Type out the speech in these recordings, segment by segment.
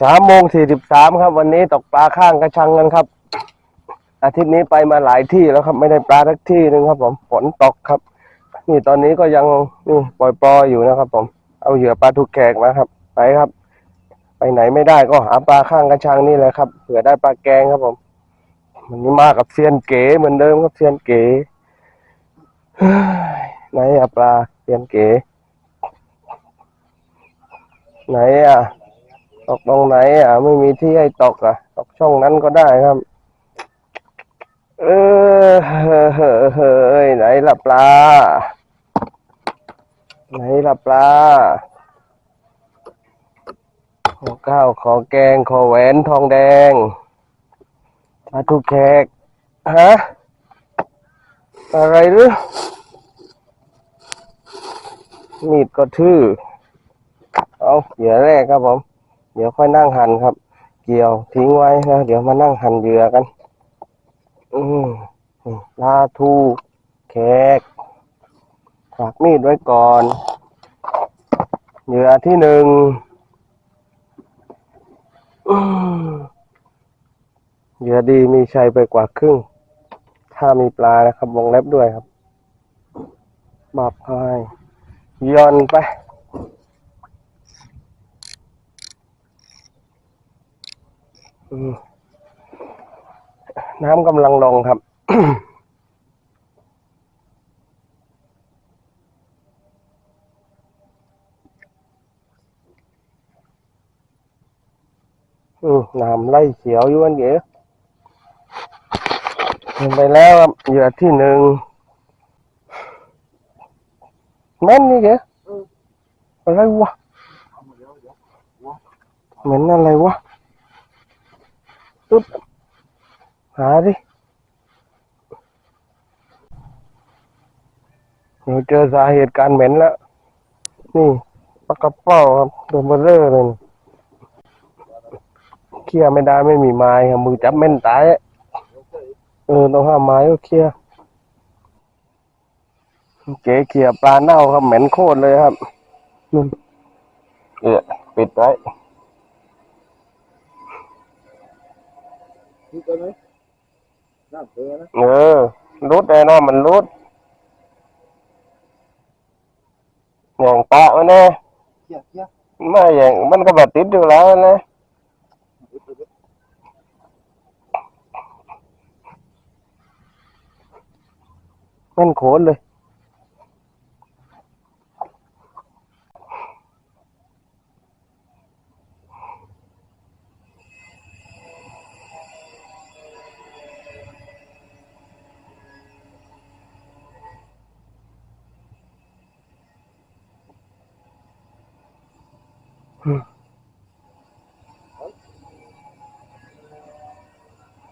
สามโมงสี่สิบสามครับ วันนี้ตกปลาข้างกระชังกันครับ อาทิตย์นี้ไปมาหลายที่แล้วครับ ไม่ได้ปลาสักที่หนึ่งครับ ผมฝนตกครับ นี่ตอนนี้ก็ยังนี่ปล่อยปลอยอยู่นะครับ ผมเอาเหยื่อปลาทุกแขกมาครับ ไปครับ ไปไหนไม่ได้ก็หาปลาข้างกระชังนี่แหละครับเผื่อได้ปลาแกงครับผมวันนี้มากับเซียนเก๋เหมือนเดิมครับเซียนเก๋ไหนอะปลาเซียนเก๋ไหนอะ ตกตรงไหน อะ ไม่มีที่ให้ตกอะ ตกช่องนั้นก็ได้ครับ เออเฮ้ยเฮ้ยไหนล่ะปลา ไหนล่ะปลา ขอข้าวขอแกงขอแหวนทองแดงปลาทุกแขกฮะอะไรหรือมีดก็ทื่อ เอาเหยื่อแรกครับผม เดี๋ยวค่อยนั่งหั่นครับ เกี่ยวทิ้งไว้นะเดี๋ยวมานั่งหั่นเหยื่อกัน อืมลาทูแขกฝากมีดไว้ก่อน เหยื่อที่หนึ่งเหยื่อดีมีชัยไปกว่าครึ่ง ถ้ามีปลานะครับวงเล็บด้วยครับ บอบให้ย่อนไป อืม น้ำกำลังลงครับอืมน้ำไล่เขียวอยู่อันเดียวเห็นไปแล้วครับเหยื่อที่หนึ่งแม่นนี่เก๋อะไรวะเหม็นอะไรวะ ตุ๊ดหาดิเดี๋ยวเจอสาเหตุการเหม็นแล้ว นี่ปลากระเป๋าครับตัวเบลเลอร์เลยนี่เคลียร์ไม่ได้ไม่มีไม้ครับมือจับแม่นตายอะเออต้องห้ามไม้ก็เคลียร์เก๋เขี่ยปลาเน่าครับเหม็นโคตรเลยครับนู่นเออปิดไว้ นี่ตัวไหมน้ำเกลือนะเออรุดแน่นอนมันรุดอย่างปะวะเนี่ยเขี้ยเขี้ยไม่อย่างมันก็แบบติดอยู่แล้วนะแม่นโขนเลย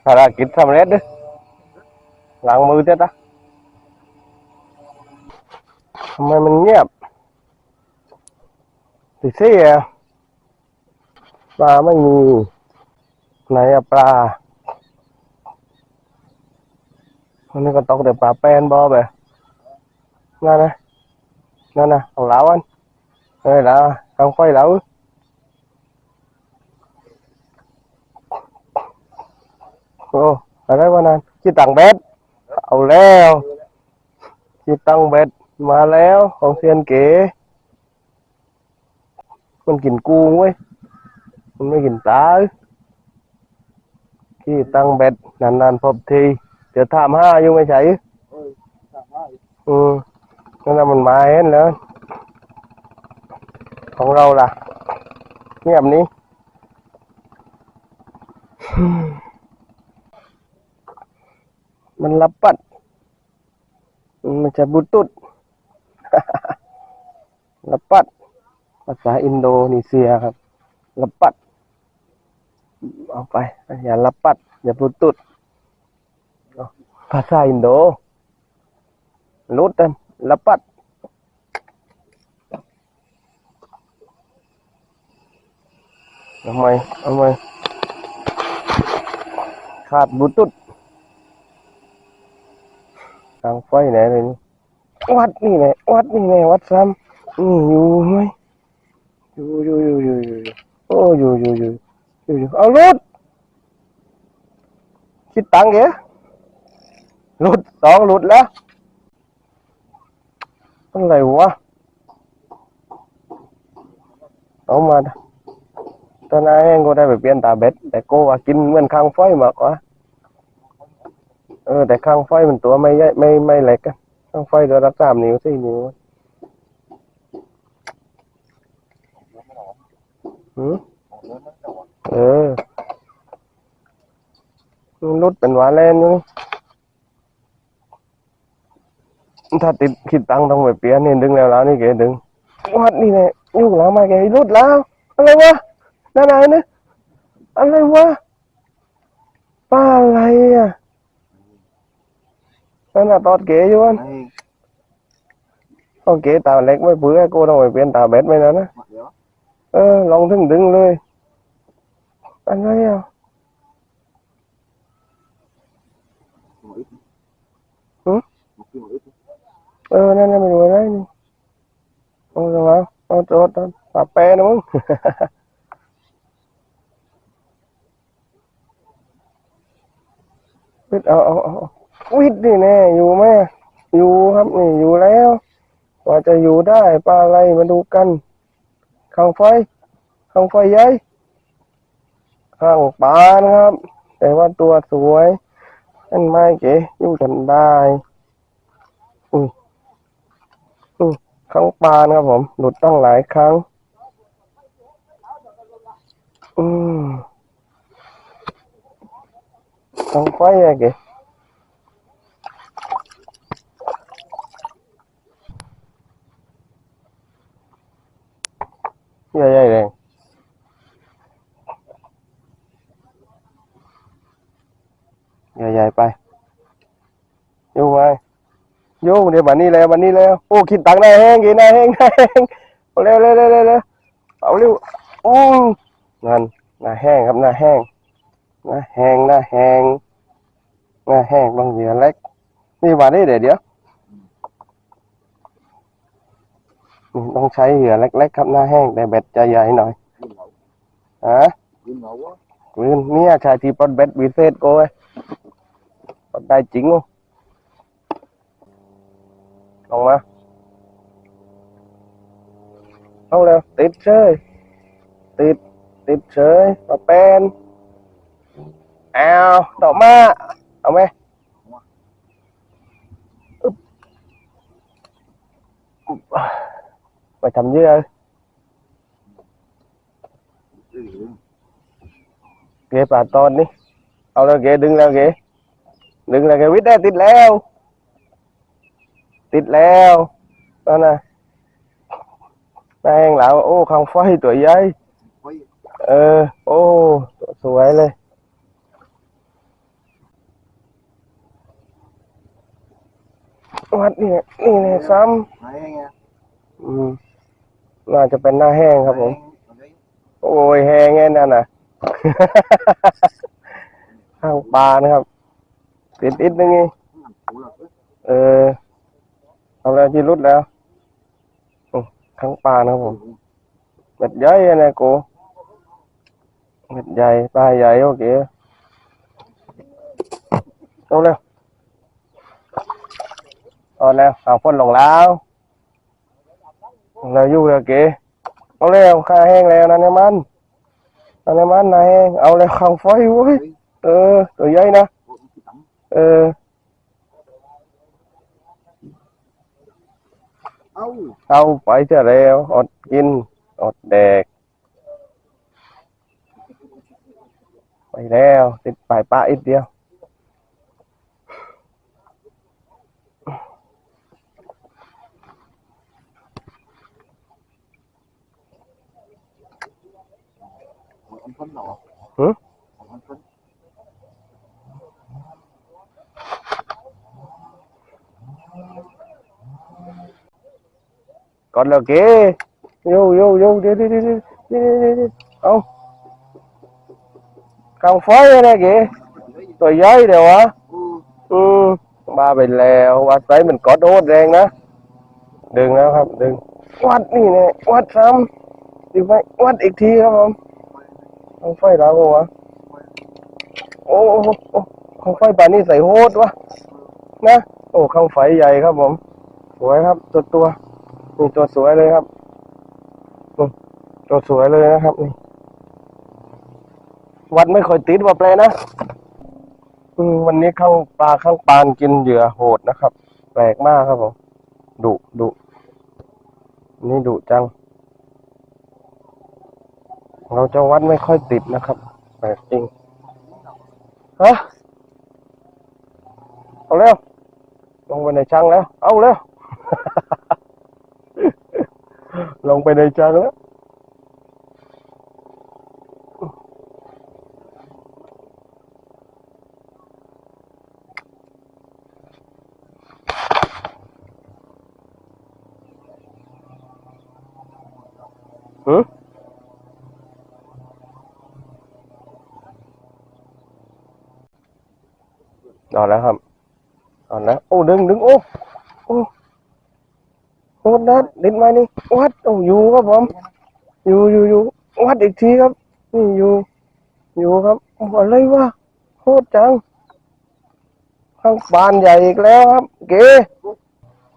ภารกิจสำเร็จด้อล้างมือเจ้าตาทำไมมันเงียบติเสียปลาไม่มี ไหนอะปลาอันนี้ก็ตกแต่ปลาแป้นบอแบบนั่นนะนั่นนะของ lão anh đây là không quay lão โอ้อะไรวะนั่นที่ตังเบ็ดเอาแล้วที่ตังเบ็ดมาแล้วของเซียนเก๋มันกินกุ้งเว้ยมันไม่กินปลาเอ้ยที่ตังเบ็ดนานๆพบทีเดี๋ยวถามห้าอยู่ไม่ใช่เอ้ยสามารถอืมนั่นน่ะมันมาเห็นแล้ว ของเราล่ะเงียบนี้ มันลับปัดมันจะบุตุดลับปัดภาษาอินโดนี ไปไหนเลยวัดนี่ไหลวัดนี่ไหลวัดซ้ำนี่อยู่ไหมอยู่อยู่อยู่อยู่อยู่โอ้อยู่อยู่อยู่อยู่อยู่เอารถคิดตังค์เหรอหลุดสองหลุดแล้วอะไรวะเอามาตอนนั้นก็ได้ไปเปลี่ยนตาเบ็ดแต่โกว่ากินเหมือนข้างไฟมากกว่า เออ แต่ข้างไฟมันตัวไม่ใหญ่ไม่ไม่เล็กอะข้างไฟตัวละสามนิ้วสี่นิ้วหือเออมันรุดเป็นหวาแลนอยู่นี่ถ้าติดคิดตังต้องไปเปลี่ยนนี่ดึงแล้วแล้วนี่เก๋ดึงวัดนี่แหละยุ่งแล้วมาแกรุดแล้ว อะไรวะนั่นไหนนะอะไรวะป้าอะไรอะ นั่นน่ะตอดเก๋อยู่อันไอ้เอาเก๋ตาเล็กไม่เบื่อกูต้องไปเปลี่ยนตาเบ็ดไหมนะนะมาเดี๋ยวเออ ลองถึงดึงเลยอะไรอะมาอีกหืมมากินมาอีกเออ นั่นน่ะไม่รู้อะไรนี่เอาละวะเอาโจทย์เอาปากแปรนะมึงวิทย์เอาเอาเอาเอา วิทย์นี่แน่อยู่ไหมอยู่ครับนี่อยู่แล้วกว่าจะอยู่ได้ปลาอะไรมาดูกันข้างไฟข้างไฟใหญ่ข้างปลานะครับ แต่ว่าตัวสวยนั่นไม่เก๋อยู่กันได้ครั้งปลานะครับผม หลุดตั้งหลายครั้ง อืมครั้งไฟอะเก๋ใหญ่ๆเลยใหญ่ๆไปอยู่ไหม โย่ เดี๋ยววันนี้แล้ววันนี้แล้วโอ้คิดตังค์หน้าแห้งกินหน้าแห้งหน้าแห้งเอาเร็วเร็วเร็วเร็วเร็วเอาเร็วโอ้นั่นหน้าแห้งครับหน้าแห้งหน้าแห้งหน้าแห้งหน้าแห้งบางเหยื่อเล็กนี่วันนี้เดี๋ยวเดี๋ยวนี่ต้องใช้เหยื่อเล็กๆครับหน้าแห้งแต่เบ็ดจะใหญ่หน่อยกินเหลาฮะกินเหลาวะคืนเนี่ยชายที่ปลดเบ็ดวิเศษโก้ยปลดได้จริงมั้ง ลงมาเอาแล้วติดเฉยติด ติดเฉยมาเป็นเอาดอกมาเอาไหมไปทำเยื่อเออเกป่าตอนนี่เอาแล้วเกดึงแล้วเกดึงแล้วเกวิทย์ได้ติดแล้ว ติดแล้วนั่นน่ะแป้งแล้วโอ้ข้างไฟตัวใหญ่ไว้เออ โอ้ตัวสวยเลยวัดนี่นี่เนี่ยซ้ไหนไงำอืมน่าจะเป็นหน้าแห้งครับผมไหนโอ้ยแห้งแง่นั่นน่ะข้างปลานะครับติดอิดนึงไงมันปูหลักเลยเออ เอาแล้วที่รุดแล้วอืมข้างปลานะครับผมเม็ดใหญ่นะโกเม็ดใหญ่ปลาใหญ่โอเคเอาแล้วเอาแล้วเอาพ่นลงแล้วเราอยู่แล้วเก๋เอาแล้วข้าแห้งแล้วนั่นเนี่ยมันนั่นเนี่ยมันนายแห้งเอาแล้วข้างไฟเว้ยเออตัวใหญ่นะเออ เอ้าเอาไปเจะแล้วอดกินอดแดก ไปแล้ว ติดปลายปลาอีกเดียวอันพ้นเหรอ หึ อันพ้น ก่อนแล้วเก๋โยโยโยเดี๋ยวเดี๋ยวเดี๋ยวเดี๋ยวเดี๋ยวเด็ดเอากางไฟนะไรเก๋ตัวใหญ่เดี๋ยววะอือมมาไปแล้ววัดไซมันกอดโดดแรงนะดึงแล้วครับ ดึง วัดนี่เนี่ยวัดซ้ำดีไหมวัดอีกทีครับผมไข้างไฟเราก็วะโอ้โอ้ข้างไฟป่านนี้ใส่โฮดวะนะ โอ้ข้างไฟใหญ่ครับผมสวยครับตัวตัว นี่ตัวสวยเลยครับนี่ตัวสวยเลยนะครับนี่วัดไม่ค่อยติดว่าแปลนะอืมวันนี้ข้างปลาข้างปานกินเหยื่อโหดนะครับ แปลกมากครับผมดุดุนี่ดุจัง เราจะวัดไม่ค่อยติดนะครับ แปลกจริงฮะเอาเร็วลงไปในช่างแล้ว เอาเร็ว ลงไปในช่างแล้วหือนอนแล้วครับนอนแล้วโอ้ดึงดึงโอ้โอ้ โอ้นัดดินมานี่วัดโอ้อยู่ครับผมอยู่อยู่อยู่วัดอีกทีครับ นี่อยู่ อยู่ครับโอ้อะไรวะโคตรจังข้างบานใหญ่อีกแล้วครับ เก๋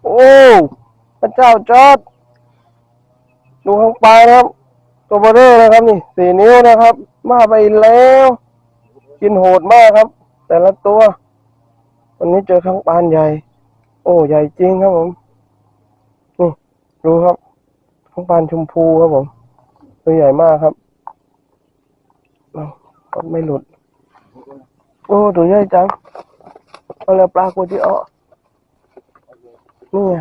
โอ้พระเจ้าจอดดูข้างปลายนะครับ ตัวเบอร์เรอร์นะครับนี่สี่นิ้วนะครับ มาไปแล้ว กินโหดมากครับ แต่ละตัว วันนี้เจอข้างปานใหญ่ โอ้ใหญ่จริงครับผม ดูครับข้างปานชมพูครับผม ตัวใหญ่มากครับกดไม่หลุด โอ้ตัวใหญ่จังเอาแล้วปลากูที่อ้อนี่ไง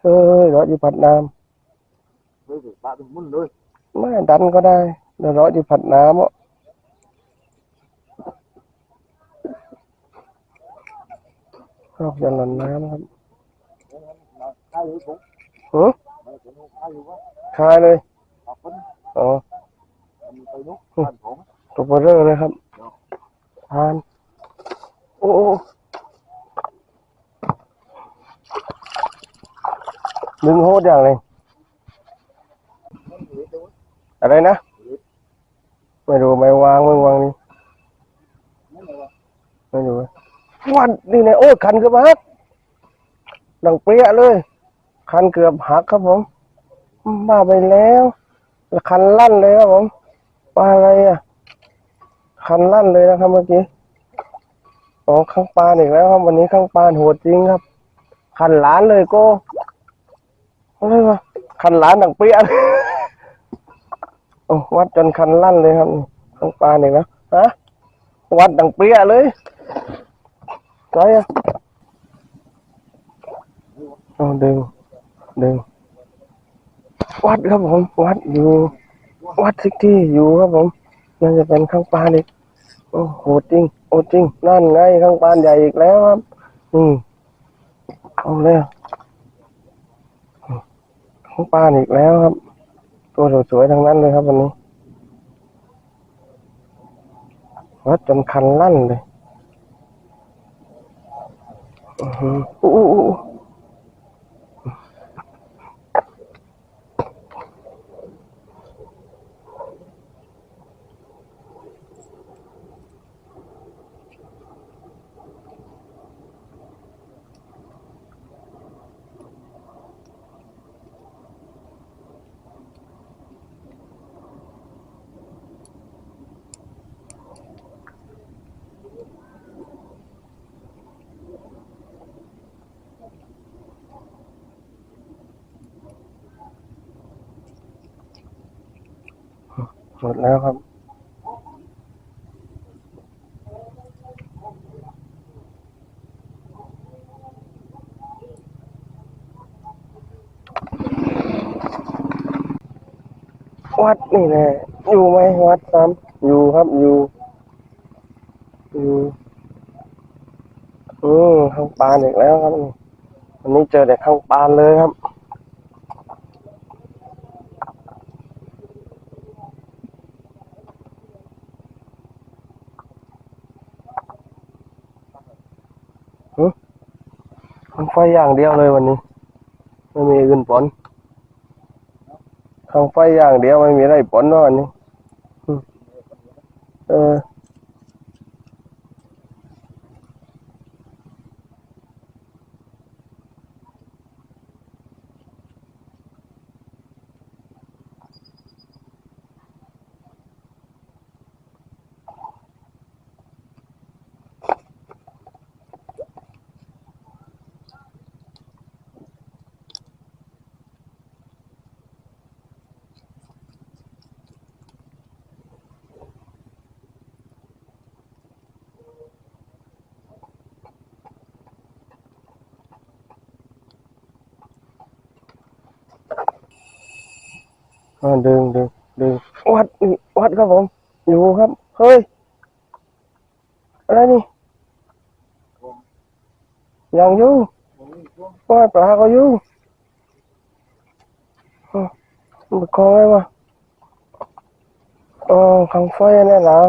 เฮ้ยรออยู่ผัดน้เฮ้ยปลาถึงนเลยำไม่ดันก็ได้เดี๋ยวรออยู่ผัดน้ำอะ ชอบจะหล่นน้ำครับข้าวอยู่ผมหือไม่เป็นข้าวอยู่วะคายเลยปลาคนอ๋อมีไปนุ๊กบ้านผมตัวเบอร์เรอร์เลยครับทานโอ้โอ้ดึงโหดอย่างเลย อะไรนะ ไม่รู้ไม่วางไม่วางนี่ ไม่รู้ วันนี่ไงโอ้ยคันเกือบหักดังเปรี้ยเลย คันเกือบหักครับผมบ้าไปแล้วคันลั่นเลยครับผมปลาอะไรอะ คันลั่นเลยนะครับเมื่อกี้โอ้ข้างปลาอีกแล้วครับวันนี้ข้างปลาโหดจริงครับ คันหลานเลยโก้อะไรวะคันหลานดังเปรี้ยโอ้วัดจนคันลั่นเลยครับข้างปลาอีกแล้วฮะวัดดังเปรี้ยเลย ไรอะเอาดึงดึงวัดครับผมวัดอยู่ วัดสิกที่อยู่ครับผมน่าจะเป็นข้างปานอีกโอ้โหจริงโอ้จริงนั่นไงข้างปานใหญ่อีกแล้วครับนี่เอาแล้วข้างปานอีกแล้วครับ ตัวสวยๆทั้งนั้นเลยครับวันนี้วัดจนคันลั่นเลย อื้อ หมดแล้วครับ วัดนี่แน่อยู่ไหมวัดซ้ำอยู่ครับอยู่ อยู่อืมข้างปานอีกแล้วครับวันนี้เจอแต่ข้างปานเลยครับ มันไฟอย่างเดียวเลยวันนี้ ไม่มีอื่นผลทางไฟอย่างเดียวไม่มีอะไรผลเนวันนี้ เออ อ่าดึงดึงดึงวัดนี่วัดครับผม อยู่ครับ เฮ้ย อะไรนี่ยังอยู่ว่าปลาก็อยู่มันคองไงวะอ๋อขังไฟนี่เหรอ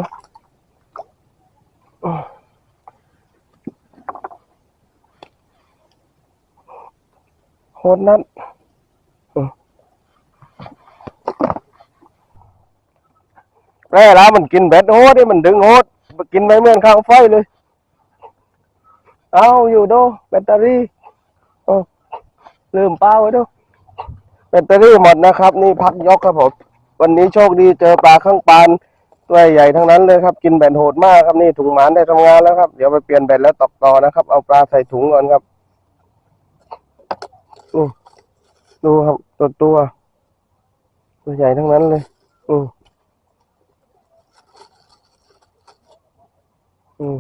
อ๋อโคตรนัด แร่แล้วมันกินเบ็ดโหดนี่มันดึงโหดกินไม่เหมือนข้างไฟเลย เอาอยู่ดูแบตเตอรี่ลืมเป้าไว้ดูแบตเตอรี่หมดนะครับ นี่พักยกครับผม วันนี้โชคดีเจอปลาข้างปานตัวใหญ่ทั้งนั้นเลยครับ กินแบตโหดมากครับนี่ถุงหมานได้ทำงานแล้วครับ เดี๋ยวไปเปลี่ยนแบตแล้วตอกต่อนะครับ เอาปลาใส่ถุงก่อนครับนี่ดูครับตัวตัวตัวใหญ่ทั้งนั้นเลยอืม อืม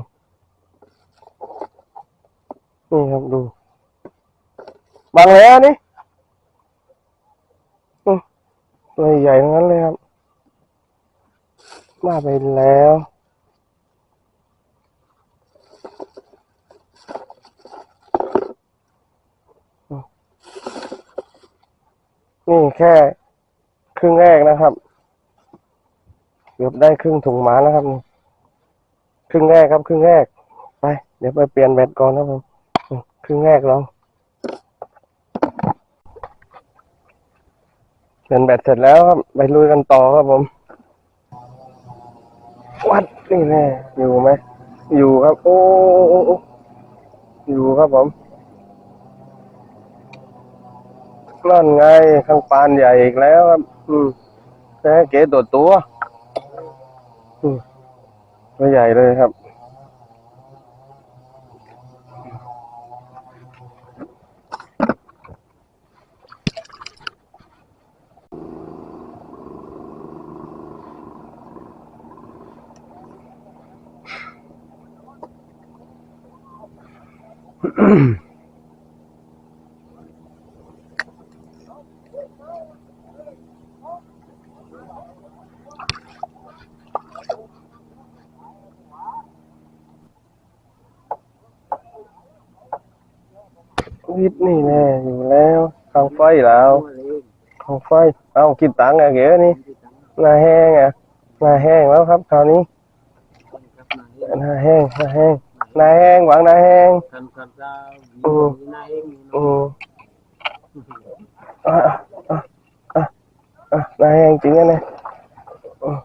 นี่ครับดูบางแล้วนี่อืมตัวใหญ่ทั้งนั้นเลยครับมาไปแล้วนี่แค่ครึ่งแรกนะครับ เกือบได้ครึ่งถุงหมาแล้วครับนี่ ครึ่งแรกครับ ครึ่งแรก ไป เดี๋ยวไปเปลี่ยนแบตก่อนครับผมครึ่งแรกเราเปลี่ยนแบตเสร็จแล้วครับไปลุยกันต่อครับผม วัดนี่แน่อยู่ไหมอยู่ครับ โอ้อยู่ครับผมนั่นไงข้างปานใหญ่อีกแล้วครับ อืมแค่เก๋ตัวตัว ตัวใหญ่เลยครับ วิทย์นี่แน่อยู่แล้วข้างไฟแล้วข้างไฟ เอากินตังค์ไงเก๋นี่หน้าแห้งอะหน้าแห้งแล้วครับคราวนี้หน้าแห้งหน้าแห้งหน้าแห้งหวังหน้าแห้งกันกันจะอืมนายเองอืมอะอะอะอะหน้าแห้งจริงนะเนี่ยอืม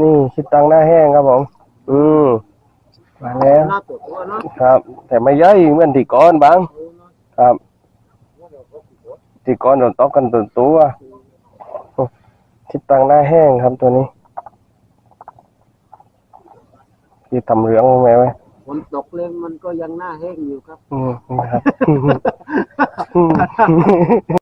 นี่คิดตังค์หน้าแห้งครับผม อืมมาแล้วหน้าตัวตัวเนาะครับ แต่ไม่ย่อยเหมือนที่ก่อนบาง ครับที่ก่อนโดนตอกกันตัวตัวคิดตังค์หน้าแห้งครับตัวนี้ ที่ทำเหลืองไหมไว้ฝนตกเลยมันก็ยังหน้าแห้งอยู่ครับ อืมนี่ครับ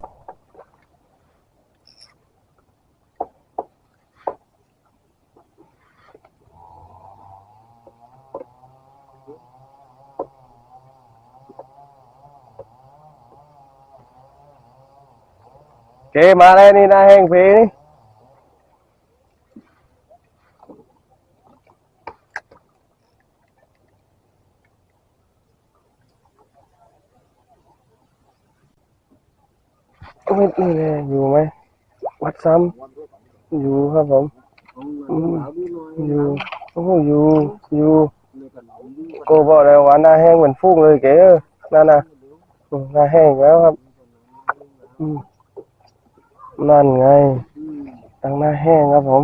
มาแล้วนี่น้าแห้งเพนี่โอ้ยนี่แน่อยู่ไหมวัดซ้ำอยู่ครับผมผมอยู่โอ้โหอยู่อยู่โกบอกเลยว่าหน้าแห้งเหมือนฟูกเลยเก๋เออนั่นน่ะอืมหน้าแห้งแล้วครับ อืม นั่นไง อืมตั้งหน้าแห้งครับผม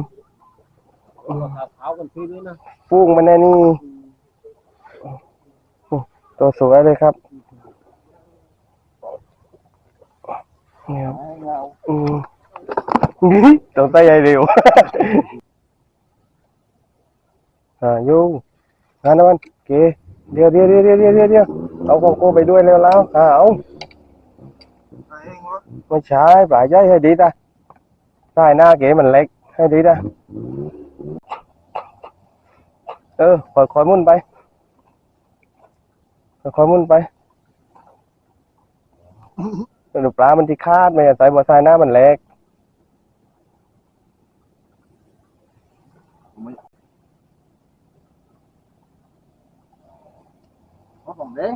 เอามาขาวๆกันทีนี้นะฟุ้งมันแน่นี่ อืมตัวสวยเลยครับ นี่ครับ ให้เราอืมนี่ต้องใส่ใหญ่เร็ว อ่ายุ่งงานนะมันเกเดี๋ยวเดี๋ยวเดี๋ยวเดี๋ยวเดี๋ยวเดี๋ยวเดี๋ยวเอาของกูไปด้วยเร็วแล้วอ่าเอา ไม่ใช่ปลายใหญ่ให้ดีตาใต้หน้าเก๋มันเล็กให้ดีตาเออคอยคอยๆมุ่นไปคอยคอยๆมุ่นไปดูปลา มันที่คาดไม่ใส่บ่อทรายหน้ามันเล็กเอาของเด้ง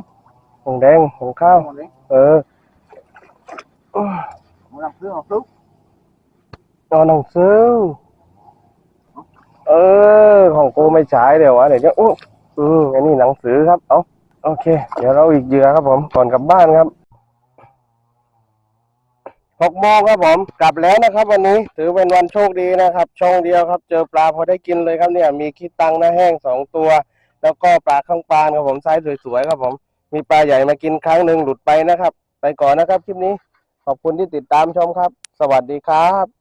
หงแดงหงข้าวของเด้งเออ ของสืองเอาซุปเอาหนังสือเออ ของกูไม่ใช้เดี๋ยววะเดี๋ยวจะอู้อืมอันนี้หนังสือครับ เอาโอเค เดี๋ยวเราอีกเหยื่อครับผม ก่อนกลับบ้านครับหกโมงครับผม กลับแล้วนะครับ วันนี้ถือเป็นวันโชคดีนะครับ ช่องเดียวครับ เจอปลาพอได้กินเลยครับเนี่ย มีคิดตังหน้าแห้งสองตัว แล้วก็ปลาข้างปานครับผมไซส์สวยๆครับผม มีปลาใหญ่มากินครั้งหนึ่งหลุดไปนะครับ ไปก่อนนะครับคลิปนี้ ขอบคุณที่ติดตามชมครับ สวัสดีครับ